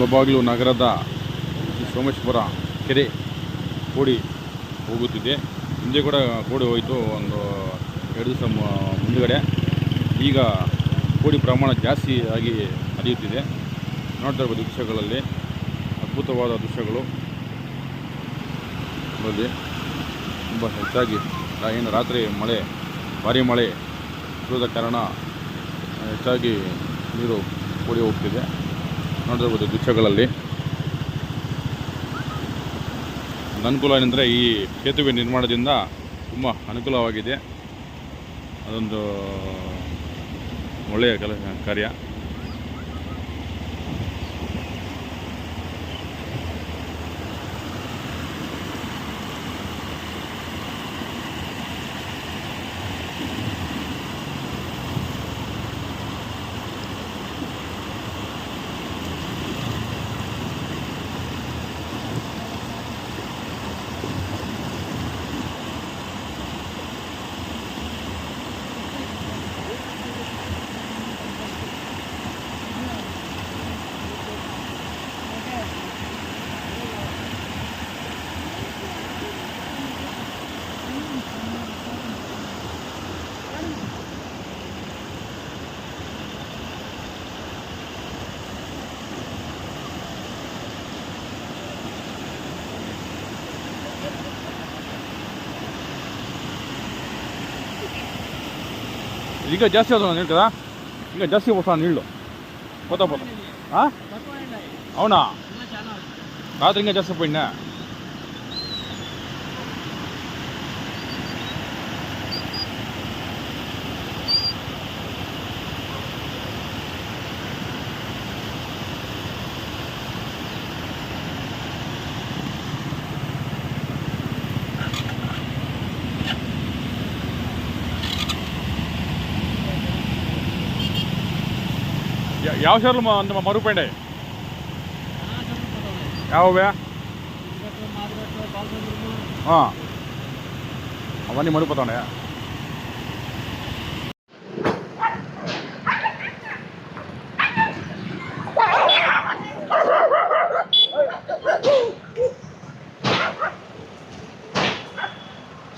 ಮುಳಬಾಗಿಲು ನಗರದ ಸೋಮೇಶ್ವರ ಕೆರೆ ಕೋಡಿ ಹೋಗುತ್ತಿದೆ. ಹಿಂದೆ ಕೂಡ ಕೋಡಿ ಹೋಯಿತು ಒಂದು ಎರಡು ದಿವಸ ಮುಂದುಗಡೆ. ಈಗ ಕೋಡಿ ಪ್ರಮಾಣ ಜಾಸ್ತಿ ಆಗಿ ಹರಿಯುತ್ತಿದೆ ನೋಡ್ತಾ ಇರ್ಬೋದು ದೃಶ್ಯಗಳಲ್ಲಿ. ಅದ್ಭುತವಾದ ದೃಶ್ಯಗಳು. ನೋಡಿ ತುಂಬ ಹೆಚ್ಚಾಗಿ ಏನು ರಾತ್ರಿ ಮಳೆ, ಭಾರಿ ಮಳೆ ಇರೋದ ಕಾರಣ ಹೆಚ್ಚಾಗಿ ನೀರು ಕೋಡಿ ಹೋಗ್ತಿದೆ. ನೋಡಿರ್ಬೋದು ದೃಶ್ಯಗಳಲ್ಲಿ. ಅನುಕೂಲ ಏನಂದರೆ ಈ ಸೇತುವೆ ನಿರ್ಮಾಣದಿಂದ ತುಂಬ ಅನುಕೂಲವಾಗಿದೆ. ಅದೊಂದು ಒಳ್ಳೆಯ ಕೆಲ ಕಾರ್ಯ. ಈಗ ಜಾಸ್ತಿ ಆದ ಹೇಳ್ತದ ಈಗ ಜಾಸ್ತಿ ಹೊಸ ನೀಳು ಗೊತ್ತಾಗ್ಬೋದು? ಹಾಂ ಅವನಾ? ರಾತ್ರಿ ಹಿಂಗೆ ಜಾಸ್ತಿ ಪೈಣ್ಣ ಯಾವ ಶೋರೂಮ್ ನಮ್ಮ ಮರುಪೇಂಡೆ? ಯಾವ ಹಾಂ. ಅವನ್ನೇ ಮರುಪತವಣೆ.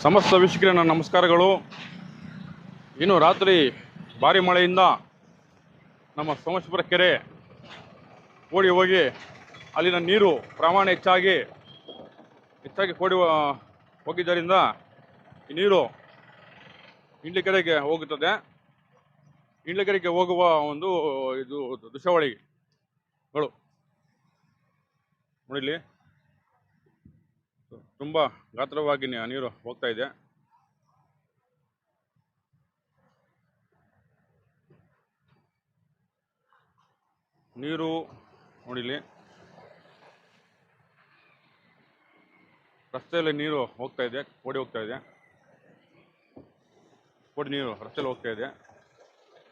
ಸಮಸ್ತ ವೀಕ್ಷಕರನ್ನ ನಮಸ್ಕಾರಗಳು. ಇನ್ನು ರಾತ್ರಿ ಭಾರಿ ಮಳೆಯಿಂದ ನಮ್ಮ ಸೋಮೇಶ್ವರ ಕೆರೆ ಓಡಿ ಹೋಗಿ ಅಲ್ಲಿನ ನೀರು ಪ್ರಮಾಣ ಹೆಚ್ಚಾಗಿ ಹೆಚ್ಚಾಗಿ ಕೋಡಿ ಹೋಗಿದ್ದರಿಂದ ಈ ನೀರು ಇಂಡ್ಲಿಕೆರೆಗೆ ಹೋಗುತ್ತದೆ. ಇಂಡ್ಲಿಕೆರೆಗೆ ಹೋಗುವ ಒಂದು, ಇದು ದೃಶ್ಯಾವಳಿಗಳು. ನೋಡಿಲಿ ತುಂಬ ಗಾತ್ರವಾಗಿ ನೀರು ಹೋಗ್ತಾ ಇದೆ. ನೀರು ನೋಡಿಲಿ. ರಸ್ತೆಯಲ್ಲಿ ನೀರು ಹೋಗ್ತಾ ಇದೆ ಕೋಡಿ ಹೋಗ್ತಾ ಇದೆ. ಕೋಡಿ ನೀರು ರಸ್ತೆಯಲ್ಲಿ ಹೋಗ್ತಾ ಇದೆ.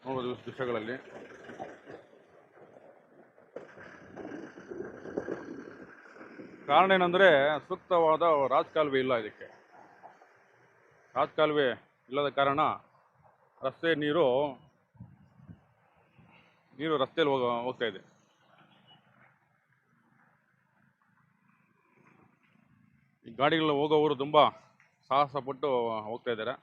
ನೋಡೋದು ದೃಶ್ಯಗಳಲ್ಲಿ. ಕಾರಣ ಏನಂದರೆ ಸೂಕ್ತವಾದ ರಾಜಕಾಲುವೆ ಇಲ್ಲ ಇದಕ್ಕೆ. ರಾಜಕಾಲುವೆ ಇಲ್ಲದ ಕಾರಣ ರಸ್ತೆ ನೀರು ನೀರು ರಸ್ತೆಯಲ್ಲಿ ಹೋಗ ಹೋಗ್ತಾ ಇದೆ. ಈ ಗಾಡಿಗಳು ಹೋಗೋವರು ತುಂಬ ಸಾಹಸ ಪಟ್ಟು ಹೋಗ್ತಾ ಇದ್ದಾರೆ.